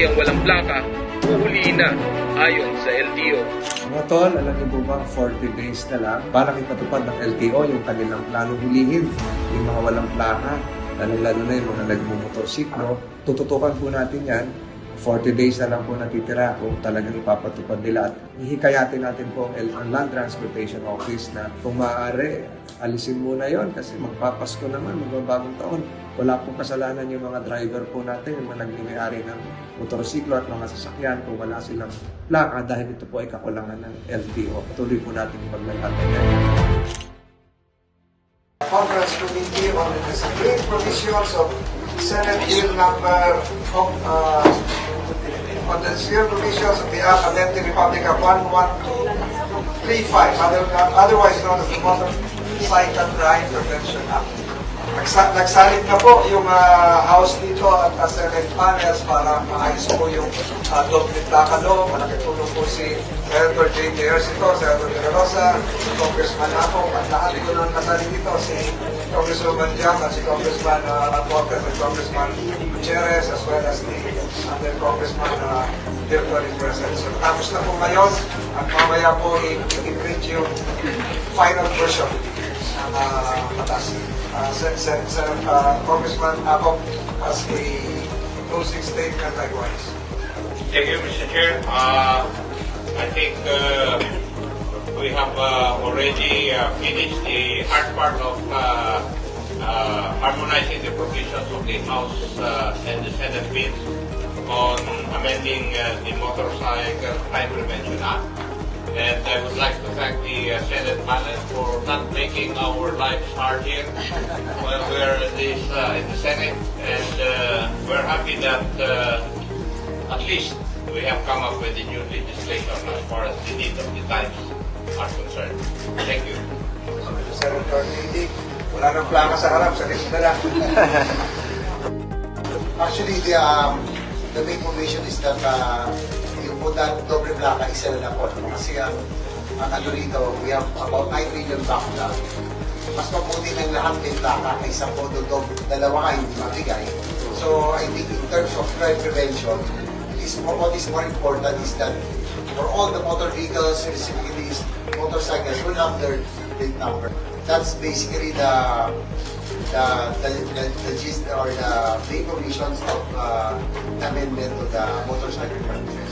sasakyang walang plaka, uhulihin na ayon sa LTO. Mga tol, alam niyo ba, 40 days na lang para ipatupad ng LTO yung kanilang planong hulihin, yung mga walang plaka, lalong-lalo na yung mga nagmumotorsiklo. Tututukan po natin yan. 40 days na lang po natitira kung talagang ipapatupad nila. At hihikayatin natin po ang Land Transportation Office na kung maaari, alisin muna yon kasi magpapasko naman, magbabagong taon. Wala pong kasalanan yung mga driver po natin, yung mga nagmimiyari ng motorsiklo at mga sasakyan kung wala silang plaka dahil ito po ay kakulangan ng LTO. Patuloy po natin yan. Conference Committee on the Discipline Provisions of Senate Bill number of, uh, on the discipline provisions of the Act Republic of 11235, other- otherwise known as the Motorcycle Crime Prevention Act. Nagsa- Nagsalit na po yung ah, House dito at uh, Senate panels para maayos po yung uh, doble plaka. Malaking tulong po si Senator J. J. Ercito, Senator De Rosa, si Congressman Ako, at lahat ito nang kasali dito, si Congresswoman Jack at si Congressman uh, Portes at Congressman Gutierrez as well as the other Congressman uh, is present. So tapos na po ngayon at mamaya po i-print yung final version ng uh, batas. Uh, Sen- Sen- uh, Congressman Ako has a closing statement likewise. Thank you, Mr. Chair. Uh, I think uh, we have uh, already uh, finished the hard part of uh, uh, harmonizing the provisions of the House uh, and the Senate bills on amending uh, the Motorcycle Crime Prevention Act. And I would like to thank the uh, Senate panel for not making our lives hard here while we're in, this, uh, in the Senate. And uh, we're happy that uh, at least we have come up with a new legislation as far as the need of the times are concerned. Thank you. Senator Lady, wala nang plaka sa harap, sa likod na lang. Actually, the, um, the main provision is that uh, yung po that doble plaka isa na lang po. Kasi ang, ang ano rito, we have about 9 million backlog. Mas mabuti ng lahat may plaka kaysa po do, dalawa ka hindi mabigay. So I think in terms of crime prevention, is what is more important is that for all the motor vehicles, specifically motorcycles, will have their plate number. That's basically the the, the, the, the gist or the main provisions of uh, amendment to the motorcycle crime.